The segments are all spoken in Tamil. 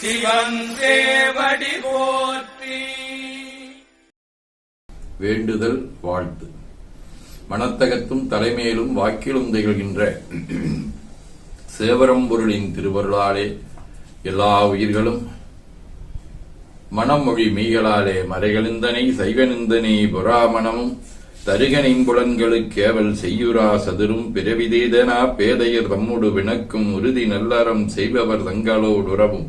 சிவன் தேவடி போற்றி. வேண்டுதல் வாழ்த்து. மனத்தகத்தும் தலைமையிலும் வாக்கிலும் திகழ்கின்ற சேவரம்பொருளின் திருவருளாலே எல்லா உயிர்களும் மனமொழி மீகளாலே மறைகளிந்தனை சைவனிந்தனை புறாமணமும் தருகனின்புலன்களுக்கேவல் செய்யுரா சதுரும் பிறவிதேதனா பேதையர் தம்முடு வினக்கும் உறுதி நல்லறம் செய்பவர் தங்களோடுறவும்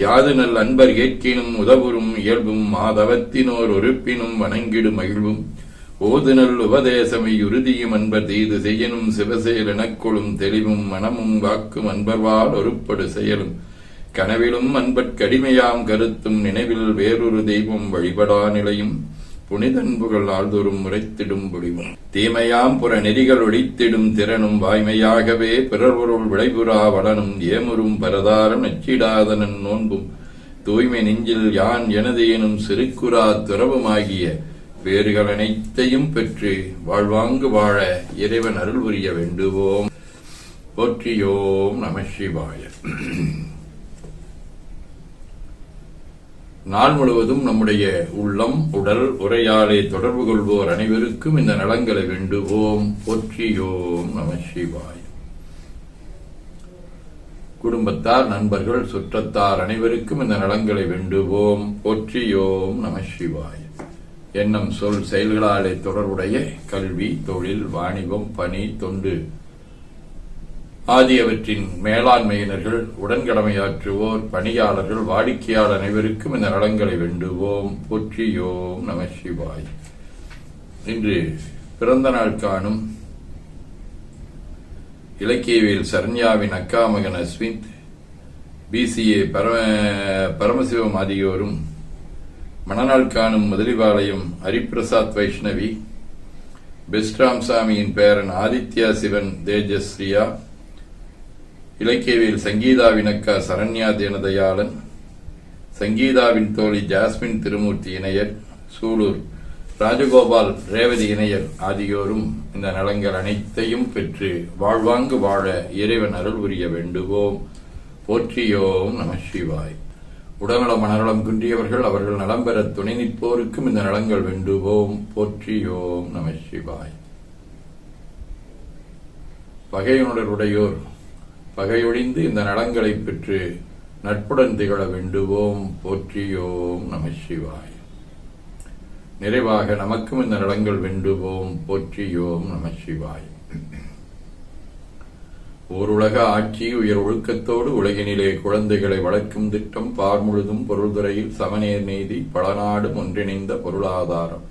யாது நல் அன்பர் ஏற்கினும் உதவுறும் இயல்பும் மாதவத்தினோர் உறுப்பினும் வணங்கிடு மகிழ்வும். ஓதுநல் உபதேசமை உறுதியும் அன்பர் தீது செய்யனும் சிவசெயல் எனக்கொழும் தெளிவும் மனமும் வாக்கும் அன்பர்வால் ஒருப்படு செயலும். கனவிலும் அன்பற்கடிமையாம் கருத்தும் நினைவில் வேறொரு தெய்வம் வழிபடா நிலையும். புனிதன்புகள் ஆழ்தொரும் உரைத்திடும் முடிவும் தீமையாம் புற நெறிகள் ஒழித்திடும் திறனும் வாய்மையாகவே பிறர்பொருள் விளைபுறா வளனும் ஏமுறும் பரதாரம் நச்சிடாதனன் நோன்பும். தூய்மை நெஞ்சில் யான் எனது எனும் சிறுக்குறா துறவுமாகிய பேறுகள் அனைத்தையும் பெற்று வாழ்வாங்கு வாழ இறைவன் அருள் புரிய வேண்டுவோம். போற்றியோம் நம சிவாய. நாள் முழுவதும் நம்முடைய உள்ளம் உடல் உரையாலே தொடர்பு கொள்வோர் அனைவருக்கும் இந்த நலங்களை வேண்டுவோம். போற்றியோம் நம சிவாய். குடும்பத்தார் நண்பர்கள் சுற்றத்தார் அனைவருக்கும் இந்த நலங்களை வேண்டுவோம். போற்றியோம் நம சிவாய். எண்ணம் சொல் செயல்களாலே தொடர்புடைய கல்வி தொழில் வாணிபம் பணி தொண்டு ஆகியவற்றின் மேலாண்மையினர்கள் உடன்கடமையாற்றுவோர் பணியாளர்கள் வாடிக்கையாளர் அனைவருக்கும் இந்த நலன்களை வேண்டுவோம். போற்றியோம் நம சிவாய். இன்று பிறந்த நாள் காணும் இலக்கியவியல் சரண்யாவின் அக்கா மகன் அஸ்வித் பிசிஏ பரம பரமசிவம் ஆகியோரும் மணநாள் காணும் முதலிபாளையம் ஹரிபிரசாத் வைஷ்ணவி பெஸ்ட்ராம் சாமியின் பேரன் ஆதித்யா சிவன் தேஜஸ்ரீயா இலக்கியவியல் சங்கீதாவின் அக்கா சரண்யா தேனதயாளன் சங்கீதாவின் தோழி ஜாஸ்மின் திருமூர்த்தி இணையர் சூலூர் ராஜகோபால் ரேவதி இணையர் ஆகியோரும் இந்த நலங்கள் அனைத்தையும் பெற்று வாழ்வாங்கு வாழ இறைவன் அருள் புரிய வேண்டுவோம். போற்றியோம் நம சிவாய். உடல்நலம் மனநலம் குன்றியவர்கள் அவர்கள் நலம் பெற துணை நிற்போருக்கும் இந்த நலங்கள் வேண்டுவோம். போற்றியோம் நம சிவாய். பகையுணருடையோர் பகையொழிந்து இந்த நலங்களை பெற்று நட்புடன் திகழ வேண்டுவோம் போற்றியோம் நம சிவாய். நிறைவாக நமக்கும் இந்த நலங்கள் வேண்டுவோம் போற்றியோம் நம சிவாய். ஓருலக ஆட்சி உயர் ஒழுக்கத்தோடு உலகினிலே குழந்தைகளை வளர்க்கும் திட்டம் பார் முழுதும் பொருள்துறையில் சமநேர் நீதி பலநாடும் ஒன்றிணைந்த பொருளாதாரம்.